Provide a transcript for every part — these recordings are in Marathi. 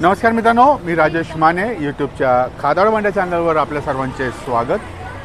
नमस्कार मित्रांनो मी राजेश माने यूट्यूबच्या खादाड मांड्या चॅनलवर आपल्या सर्वांचे स्वागत.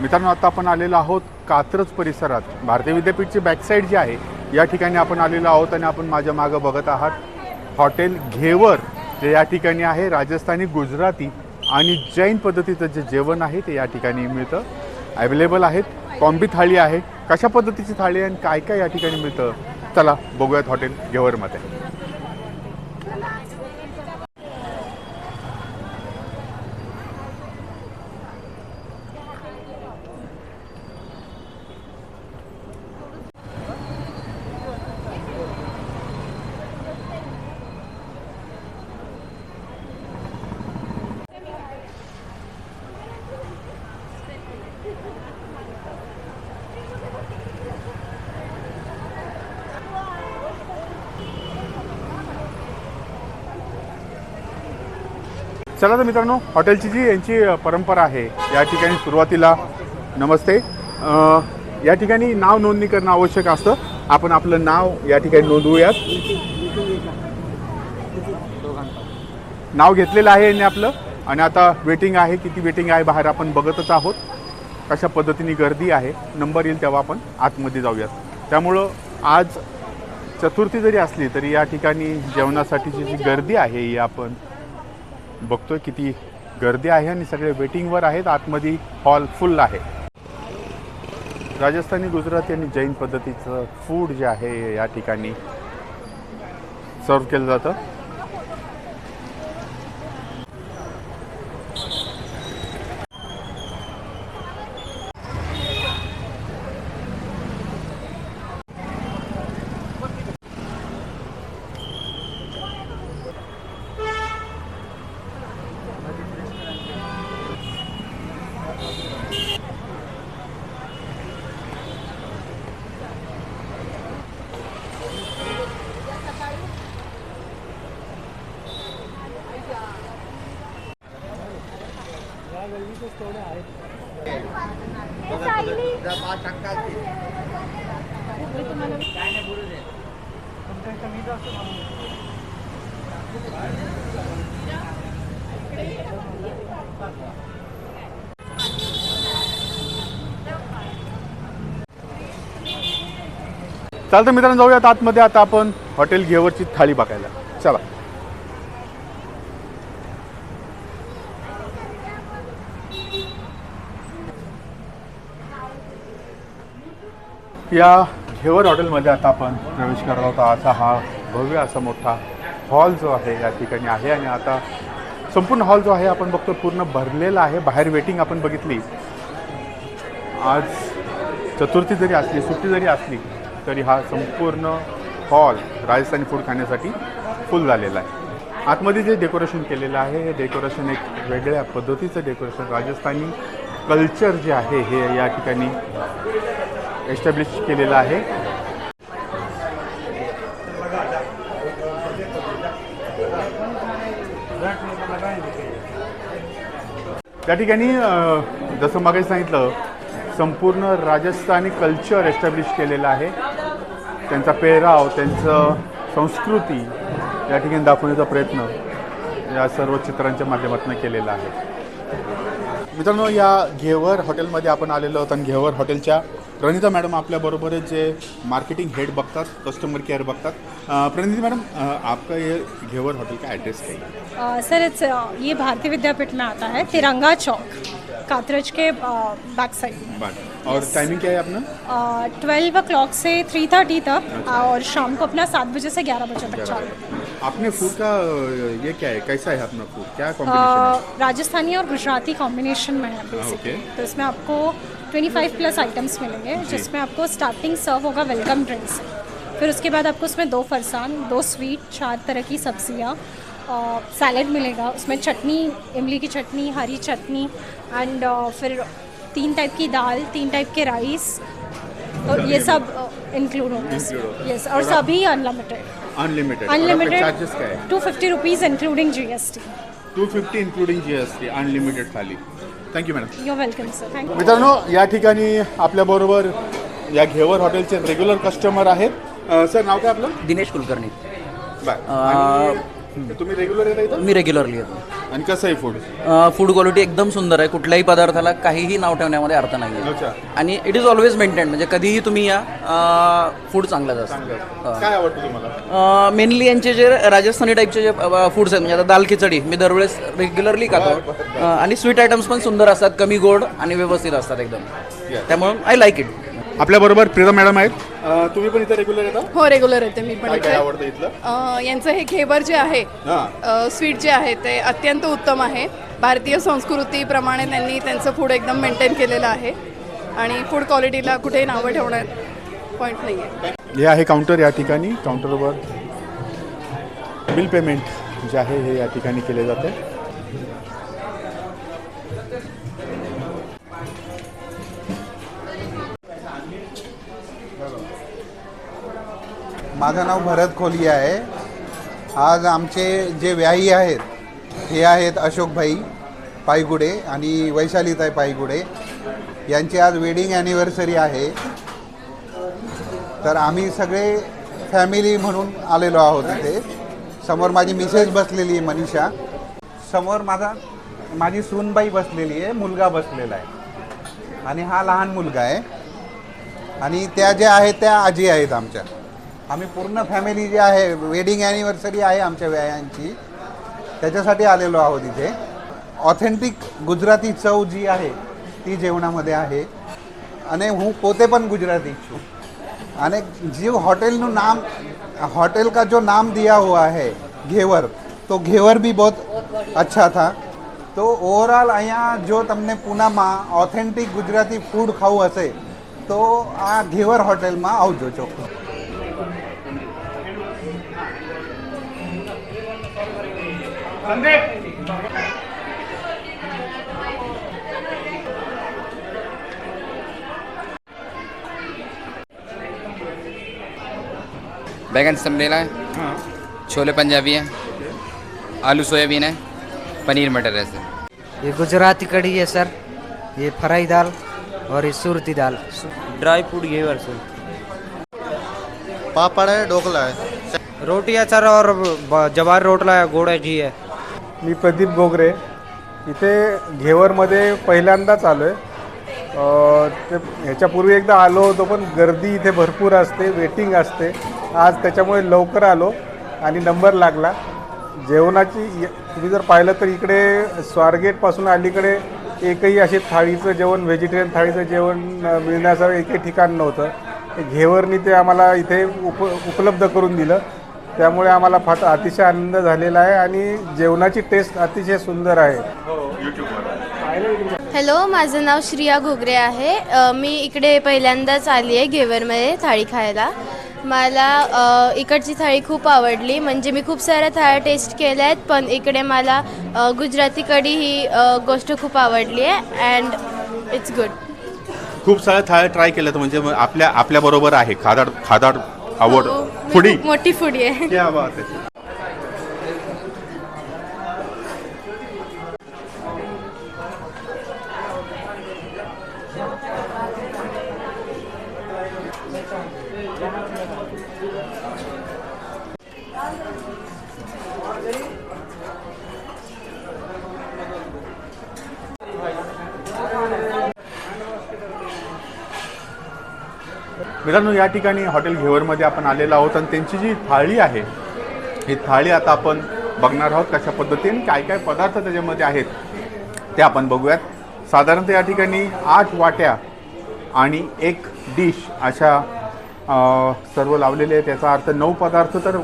मित्रांनो आता आपण आलेलो आहोत कात्रज परिसरात. भारतीय विद्यापीठची बॅकसाईड जी आहे या ठिकाणी आपण आलेलो आहोत आणि आपण माझ्या मागं बघत आहात हॉटेल घेवर जे या ठिकाणी आहे राजस्थानी गुजराती आणि जैन पद्धतीचं जे जेवण आहे ते या ठिकाणी मिळतं. अवेलेबल आहेत. कॉम्बी थाळी आहे. कशा पद्धतीची थाळी आणि काय काय या ठिकाणी मिळतं? चला बघूयात हॉटेल घेवरमध्ये चला तर मित्रांनो हॉटेलची जी यांची परंपरा आहे या ठिकाणी सुरुवातीला नमस्ते. या ठिकाणी नाव नोंदणी करणं आवश्यक असतं. आपण आपलं नाव या ठिकाणी नोंदवूयात. नाव घेतलेलं आहे यांनी आपलं आणि आता वेटिंग आहे किती वेटिंग आहे बाहेर आपण बघतच आहोत. कशा पद्धतीने गर्दी आहे नंबर येईल तेव्हा आपण आतमध्ये जाऊयात. त्यामुळं आज चतुर्थी जरी असली तरी या ठिकाणी जेवणासाठीची जी गर्दी आहे ही आपण बघतोय किती गर्दी आहे आणि सगळे वेटिंगवर आहेत. आतमध्ये हॉल फुल आहे. राजस्थानी गुजराती आणि जैन पद्धतीचं फूड जे आहे या ठिकाणी सर्व केलं जातं. चालतं मित्रांनो जाऊयात आतमध्ये. आता आपण हॉटेल घेवरची थाळी बघायला चला या घेवर हॉटेलमध्ये आता आपण प्रवेश करत होता असा हा भव्य असा मोठा हॉल जो आहे या ठिकाणी आहे. आणि आता संपूर्ण हॉल जो आहे आपण बघतो पूर्ण भरलेला आहे. बाहेर वेटिंग आपण बघितली. आज चतुर्थी जरी असली सुट्टी जरी असली तरी हा संपूर्ण हॉल राजस्थानी फूड खाण्यासाठी फुल झालेला आहे. आतमध्ये जे डेकोरेशन केलेलं आहे हे डेकोरेशन एक वेगळ्या पद्धतीचं डेकोरेशन राजस्थानी कल्चर जे आहे हे या ठिकाणी एस्टॅब्लिश केलेलं आहे. त्या ठिकाणी जसं मागे सांगितलं संपूर्ण राजस्थानी कल्चर एस्टॅब्लिश केलेलं आहे. त्यांचा पेहराव त्यांचं संस्कृती या ठिकाणी दाखवण्याचा प्रयत्न या सर्व चित्रांच्या माध्यमातून केलेला आहे. मित्रांनो या घेवर हॉटेलमध्ये आपण आलेलो आहोत आणि घेवर हॉटेलच्या प्रणिता मॅडम आपल्याबरोबर जे मार्केटिंग हेड बघतात कस्टमर केअर बघतात. प्रणिता मैडम आपका ये घेवर होटल का एड्रेस क्या है? सर इट्स ये भारतीय विद्यापीठ में आता है तिरंगा चौक कातरज के बैक साइड और टाइमिंग क्या है अपना? ट्वेल्व ओ क्लॉक से थ्री थर्टी तक और शाम को अपना सात बजे से ग्यारह बजे तक चालू। आपने फूड का ये क्या है? कैसा है अपना फूड क्या कॉम्बिनेशन राजस्थानी और गुजराती कॉम्बिनेशन में है बेसिकली. तो इसमें आपको 25 प्लस आइटम्स मिलेंगे जिसमें आपको स्टार्टिंग सर्व होगा वेलकम ड्रिंक्स फिर उसके बाद आपको उसमें दो फरसान दो स्वीट चार तरह की सब्ज़ियाँ सैलड मिलेगा उसमें चटनी इमली की चटनी हरी चटनी एंड फिर तीन टाइप की दाल तीन टाइप के राइस और ये सब इंक्लूड होगा। यस और सभी unlimited unlimited unlimited two fifty rupees including G S T two fifty including G S T unlimited thali thank you madam you welcome sir thank you मित्रांनो या ठिकाणी आपल्याबरोबर या घेवर हॉटेलचे रेग्युलर कस्टमर आहेत. अ, सर नाव काय आपलं? दिनेश कुलकर्णी. बर आणि तर तुम्ही रेग्युलर येता इथं? मी रेग्युलरली येतो. आणि कसं आहे फूड फूड क्वालिटी एकदम सुंदर आहे. कुठल्याही पदार्थाला काहीही नाव ठेवण्यामध्ये अर्थ नाही आहे. अच्छा. आणि इट इज ऑलवेज मेंटेन म्हणजे कधीही तुम्ही या फूड चांगलंच चांगलं असतं. काय आवडतं तुम्हाला? मेनली यांचे जे राजस्थानी टाईपचे जे फूड्स आहेत म्हणजे आता दाल खिचडी मी दरवेळेस रेग्युलरली खातो. अ, आणि स्वीट आयटम्स पण सुंदर असतात कमी गोड आणि व्यवस्थित असतात एकदम. त्यामुळे आय लाईक इट आपल्याबरोबर प्रीतम मॅडम आहेत. तुम्ही पण इथं रेग्युलर येता? हो रेग्युलर येते मी पण काय काय इथे. आवडतं इथलं? अ, यांचं हे घेवर जे आहे हां. स्वीट जे आहे ते अत्यंत उत्तम आहे. भारतीय संस्कृतीप्रमाणे त्यांनी त्यांचं फूड एकदम मेंटेन केलेलं आहे. आणि फूड क्वालिटीला कुठेही नावं ठेवण्यात पॉईंट नाही आहे हे आहे काउंटर या ठिकाणी. काउंटरवर बिल पेमेंट जे आहे हे या ठिकाणी केले जाते. माझं नाव भरत खोली आहे. आज आमचे जे व्याही आहेत हे आहेत अशोकभाई पायगुडे आणि वैशालीताई पायगुडे. यांची आज वेडिंग ॲनिव्हर्सरी आहे. तर आम्ही सगळे फॅमिली म्हणून आलेलो आहोत इथे. समोर माझी मिसेस बसलेली आहे मनीषा. समोर माझा माझी सूनबाई बसलेली आहे मुलगा बसलेला आहे. आणि हा लहान मुलगा आहे. आणि त्या ज्या आहेत त्या आजी आहेत आमच्या. आम्ही पूर्ण फॅमिली जी आहे वेडिंग ॲनिव्हर्सरी आहे आमच्या व्यायांची त्याच्यासाठी आलेलो आहोत इथे ऑथेंटिक गुजराती चव जी आहे ती जेवणामध्ये आहे અને હું પોતે પણ ગુજરાતી છું અને જે હોટેલનું નામ હોટેલ का जो नाम दिया हुआ है घेवर तो घेवर भी बहुत अच्छा था તો ઓવરઓલ અહીંયા જો તમને પૂનામાં ઓથેન્ટિક ગુજરાતી ફૂડ ખાવું હશે તો આ ઘેવર હોટેલમાં આવજો ચોખ્ખું बैगन समरेला है। छोले पंजाबी है। आलू सोयाबीन है। पनीर मटर है सर। ये गुजराती कढ़ी है सर। ये फ्राई दाल और ये सूरती दाल। ड्राई फ्रूट घेवर सर। पापड है ढोकला है। रोटी है सर और जवार रोटला है गोड़ा घी है। मी प्रदीप गोगरे. इथे घेवरमध्ये पहिल्यांदाच आलो आहे ते ह्याच्यापूर्वी एकदा आलो होतो पण गर्दी इथे भरपूर असते वेटिंग असते. आज त्याच्यामुळे लवकर आलो आणि नंबर लागला. जेवणाची तुम्ही जर पाहिलं तर इकडे स्वारगेटपासून अलीकडे एकही असे थाळीचं जेवण व्हेजिटेरियन थाळीचं जेवण मिळण्याचं एकही ठिकाण नव्हतं. घेवरनी ते आम्हाला इथे उप उपलब्ध करून दिलं. त्यामुळे आम्हाला फार अतिशय आनंद झालेला आहे आणि जेवणाची टेस्ट अतिशय सुंदर आहे. हॅलो माझं नाव श्रिया घुगरे आहे. अ, मी इकडे पहिल्यांदाच आली आहे घेवरमध्ये थाळी खायला. मला अ, इकडची थाळी खूप आवडली. म्हणजे मी खूप साऱ्या थाळ्या टेस्ट केल्या आहेत पण इकडे मला अ, गुजराती कढी ही अ, गोष्ट खूप आवडली आहे अँड इट्स गुड खूप साऱ्या थाळ्या ट्राय केल्या तर म्हणजे मग आपल्या आपल्या बरोबर आहे. खादाड खादाड आवड हो, मी फुडी? मोठी फुडी आहे. क्या बात आहे. मित्रांनो या ठिकाणी हॉटेल घेवरमध्ये आपण आलेलो आहोत आणि त्यांची जी थाळी आहे ही थाळी आता आपण बघणार आहोत कशा पद्धतीने काय काय पदार्थ त्याच्यामध्ये आहेत ते आपण बघूयात. साधारणतः या ठिकाणी आठ वाट्या आणि एक डिश अशा सर्व लावलेले आहेत. त्याचा अर्थ नऊ पदार्थ तर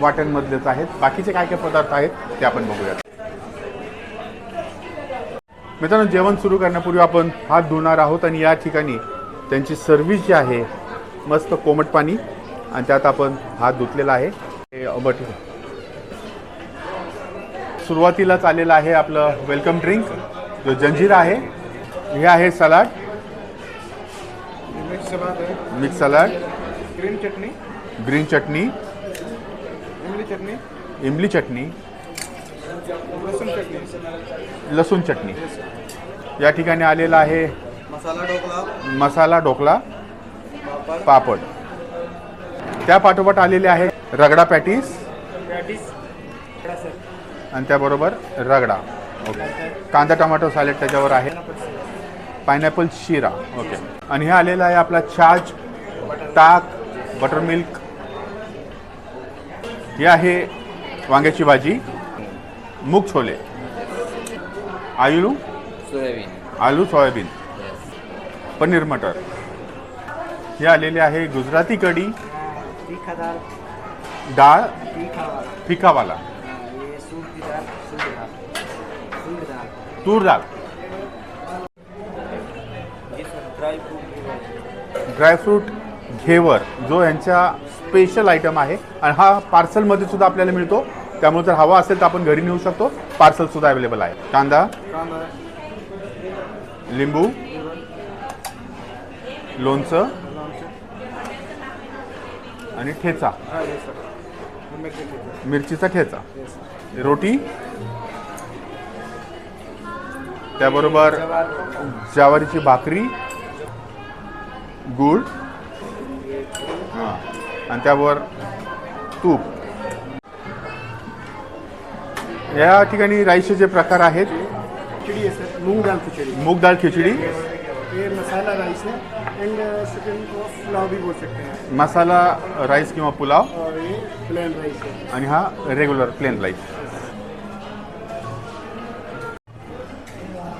वाट्यांमधलेच आहेत. बाकीचे काय काय पदार्थ आहेत ते आपण बघूयात. मित्रांनो जेवण सुरू करण्यापूर्वी आपण हात धुणार आहोत आणि या ठिकाणी त्यांची सर्व्हिस जी आहे मस्त कोमट पाणी आणि त्यात आपण हात धुतलेला आहे. हे बट सुरुवातीलाच आलेलं आहे आपलं वेलकम ड्रिंक जो जंजीरा आहे. हे आहे सलाड. मिक्स सलाड ग्रीन चटणी. ग्रीन चटणी. इमली चटणी. इमली चटणी. लसूण चटणी. लसूण चटणी. या ठिकाणी आलेला आहे मसाला ढोकला. पापड. त्या पाठोपाठ आलेले आहे रगडा पॅटीस. आणि त्याबरोबर रगडा. ओके. कांदा टमाटो सॅलेड त्याच्यावर आहे. पायनॅपल शिरा. ओके. आणि हे आलेलं आहे आपला छाज ताक बटर मिल्क. हे आहे वांग्याची भाजी. मूग छोले. आलू. सोयाबीन. आलू सोयाबीन. पनीर मटर. हे आलेले आहे गुजराती कढी तीखा दाल डाळ फिकावाला तूर डाळ. ड्रायफ्रूट घेवर जो यांचा स्पेशल आयटम आहे. आणि हा पार्सलमध्ये सुद्धा आपल्याला मिळतो. त्यामुळे जर हवा असेल तर आपण घरी नेऊ शकतो. पार्सल सुद्धा अवेलेबल आहे. कांदा कांदा. लिंबू लोणचं आणि ठेचा. मिरचीचा ठेचा. रोटी. त्याबरोबर ज्वारीची भाकरी. गूळ. हां. आणि त्यावर तूप. या ठिकाणी राईसचे जे प्रकार आहेत मूंग दाल खिचड़ी मूग डाळ खिचडी. ये मसाला राइस है एंड सेकंड को पुलाव भी बोल सकते हैं। मसाला राईस किंवा पुलाव? और ये प्लेन राइस है। आणि हा रेग्युलर प्लेन राईस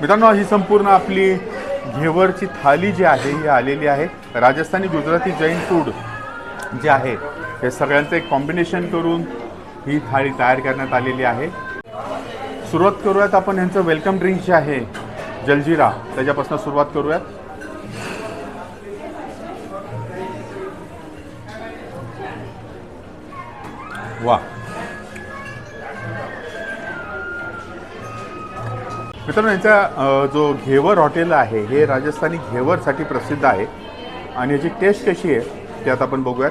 मित्रांनो ही संपूर्ण आपली घेवरची थाली जी आहे ही आलेली आहे. राजस्थानी गुजराती जैन फूड जे आहे हे सगळ्यांचं एक कॉम्बिनेशन करून ही थाळी तयार करण्यात आलेली आहे. सुरुवात करूयात आपण यांचं वेलकम ड्रिंक जे आहे जलजिरा. त्याच्यापासून सुरुवात करूयात वा. मित्रांनो यांचा जो घेवर हॉटेल आहे हे राजस्थानी घेवरसाठी प्रसिद्ध आहे. आणि याची टेस्ट कशी आहे ते आता आपण बघूयात.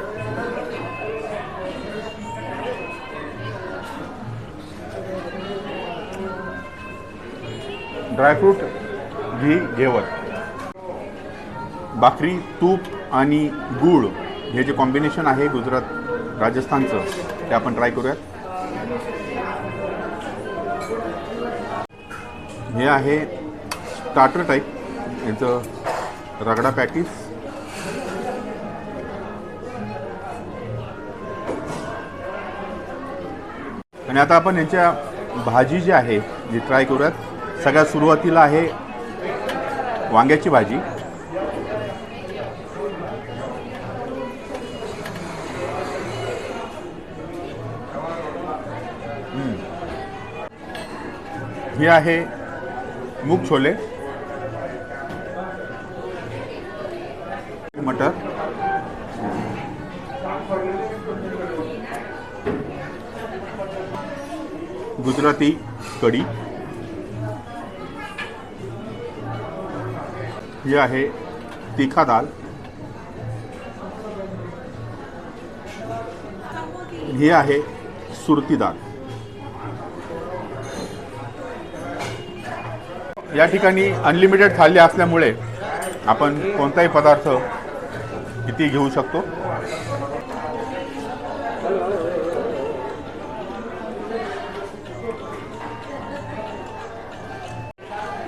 ड्रायफ्रूट घी घेवर भाकरी तूप आणि गूळ हे जे कॉम्बिनेशन आहे गुजरात राजस्थानचं ते आपण ट्राय करूयात. हे आहे स्टार्टर टाईप यांचं रगडा पॅटीस. आणि आता आपण यांच्या भाजी जी आहे जी ट्राय करूयात. सगळ्यात सुरुवातीला आहे वांग्याची भाजी. हे आहे मूग छोले. मटर. गुजराती कढी. ही आहे तिखा दाल. ही आहे सुरती दाल. या ठिकाणी अनलिमिटेड थाली असल्यामुळे आपण कोणताही पदार्थ किती घेऊ शकतो?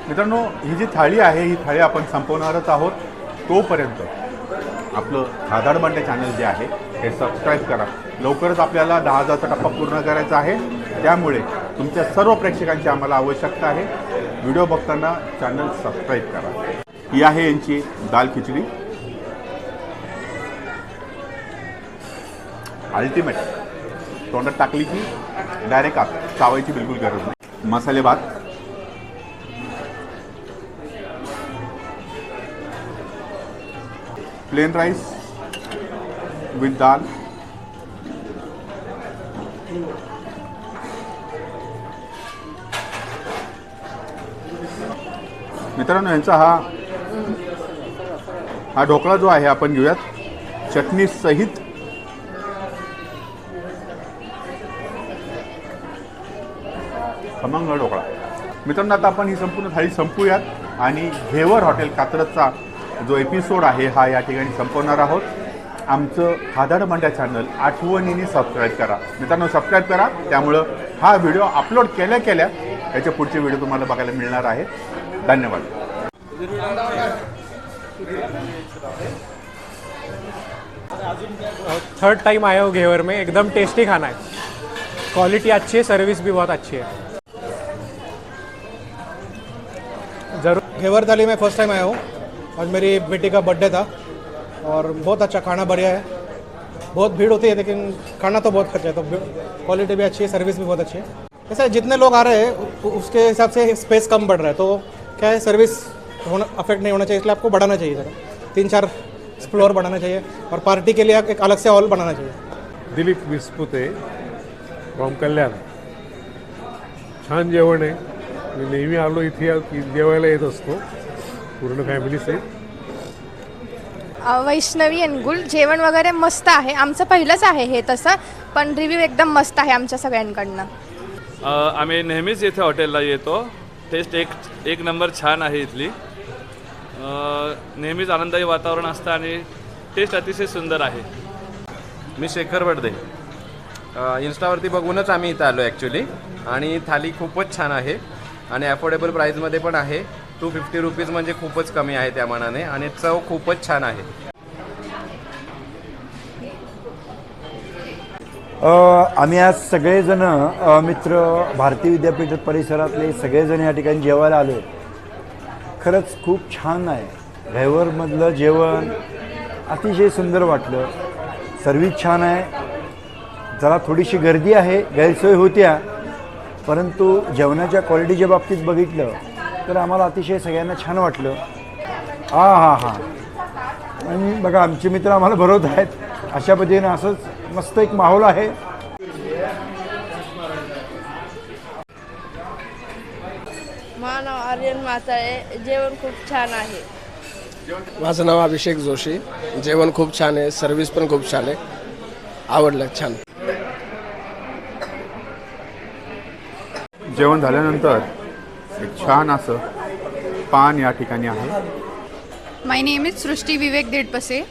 मित्रांनो ही जी थाळी आहे ही थाळी आपण संपवणारच आहोत तोपर्यंत. आपलं खादाड बांडे चॅनल जे आहे हे सबस्क्राईब करा. लवकरच आपल्याला दहा हजारचा टप्पा पूर्ण करायचा आहे. त्यामुळे तुमच्या सर्व प्रेक्षकांची आम्हाला आवश्यकता आहे. व्हिडिओ बघताना चॅनल सबस्क्राईब करा. ही आहे यांची दाल खिचडी. अल्टिमेट तोंडात टाकली की डायरेक्ट आप चावायची बिलकुल गरज नाही. मसाले भात. प्लेन राईस विथ दाल मित्रांनो यांचा हा हा ढोकळा जो आहे आपण घेऊयात. चटणी सहित खमंग ढोकळा. मित्रांनो आता आपण ही संपूर्ण थाळी संपूयात आणि घेवर हॉटेल कात्रजचा जो एपिसोड आहे हा या ठिकाणी संपवणार आहोत. आमचं खादाड मंड्या चॅनल आठवणीने सबस्क्राईब करा. मित्रांनो सबस्क्राईब करा. त्यामुळं हा व्हिडिओ अपलोड केल्या केल्या याचे पुढचे व्हिडिओ तुम्हाला बघायला मिळणार आहेत. धन्यवाद. थर्ड टाइम आया हूँ घेवर में. एकदम टेस्टी खाना है. क्वालिटी अच्छी है सर्विस भी बहुत अच्छी है. ज़रूर. घेवर थाली में फर्स्ट टाइम आया हूँ. आज मेरी बेटी का बर्थडे था और बहुत अच्छा खाना बढ़िया है। बहुत भीड़ होती है, लेकिन खाना तो बहुत अच्छा है तो क्वालिटी भी अच्छी है सर्विस भी बहुत अच्छी है। ऐसा जितने लोग आ रहे हैं उसके हिसाब से स्पेस कम बढ़ रहा है तो क्या है सर्विस होना अफेक्ट नहीं होना चाहिए, इसलिए आपको बढ़ाना चाहिए सर तीन चार फ्लोर बढ़ाना चाहिए और पार्टी के लिए एक अलग से हॉल बनाना चाहिए। दिलीप विस्पुते फ्रॉम कल्याण। छान जेवण आहे. मी नेहमी आलो इथे जेवायला येत असतो. पूर्ण फॅमिलीचे अ, वैष्णवी अनगुल जेवण वगैरे मस्त आहे. आमचं पहिलंच आहे हे तसं पण रिव्ह्यू एकदम मस्त आहे आमच्या सगळ्यांकडनं. अ, आम्ही नेहमीच इथे हॉटेलला येतो. टेस्ट एक एक नंबर छान आहे इथली. अ, नेहमीच आनंदायी वातावरण असतं आणि टेस्ट अतिशय सुंदर आहे. मी शेखर बडदे. इन्स्टावरती बघूनच आम्ही इथं आलो ॲक्च्युली आणि थाली खूपच छान आहे. आणि अफोर्डेबल प्राईजमध्ये पण आहे. टू फिफ्टी रुपीज म्हणजे खूपच कमी आहे त्या मानाने आणि चव खूपच छान आहे. आम्ही आज सगळेजण मित्र भारतीय विद्यापीठ परिसरातले सगळेजण या ठिकाणी जेवायला आलो. खरंच खूप छान आहे. ड्रायव्हरमधलं जेवण अतिशय सुंदर वाटलं. सर्विस छान आहे. जरा थोडीशी गर्दी आहे गैरसोय होत्या परंतु जेवणाच्या क्वालिटीच्या बाबतीत बघितलं तर आम्हाला अतिशय सगळ्यांना छान वाटलं. हा हा हा. आणि बघा आमचे मित्र आम्हाला भरवत आहेत. अशा पद्धतीनं असंच मस्त एक माहोल आहे. माझं नाव आर्यन जेवण खूप छान आहे. माझं नाव अभिषेक जोशी. जेवण खूप छान आहे. सर्विस पण खूप छान आहे. आवडलं छान. जेवण झाल्यानंतर एक छान असं पान या ठिकाणी आहे. My name is Srushti Vivek Dedpase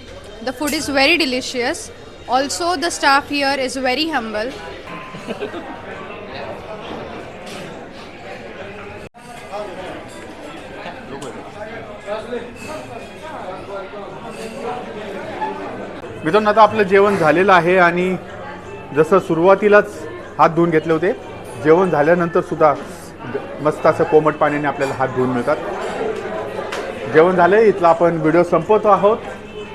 the food is very delicious also the staff here is very humble मित्रांनो आता आपलं जेवण झालेलं आहे आणि जसं सुरुवातीलाच हात धुवून घेतले होते जेवण झाल्यानंतर सुद्धा मस्त असं कोमट पाण्याने आपल्याला हात धुवून मिळतात. जेवण झालं इथला आपण व्हिडिओ संपवतो आहोत.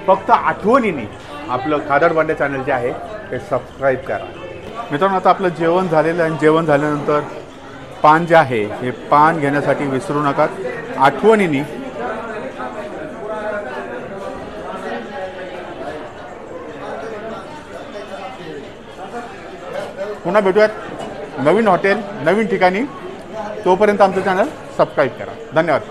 फक्त आठवणीने आपलं खादड बांड्या चॅनल जे आहे ते सबस्क्राईब करा. मित्रांनो आता आपलं जेवण झालेलं आणि जेवण झाल्यानंतर पान जे आहे हे पान घेण्यासाठी विसरू नका. आठवणीने पुन्हा भेटूयात. नवीन हॉटेल नवीन ठिकाणी. तोपर्यंत आमचं चॅनल सबस्क्राईब करा. धन्यवाद.